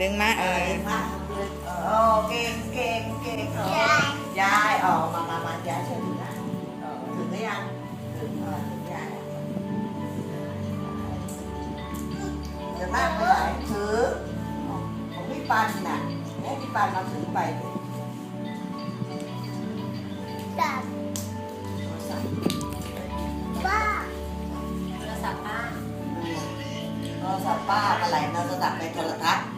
ดึงมาเออโอมาเออเก่งเก่งเก่งเออยายออกมามามายายช่วยถือนะเออถึงหรือยังถึงเออถึงยายเดี๋ยวมากไม่ไหวถือของพี่ปันน่ะให้พี่ปันเราถือไป ศัพท์ป้าอะไรเราจะตัดในโทรทัศน์เสียงโทะ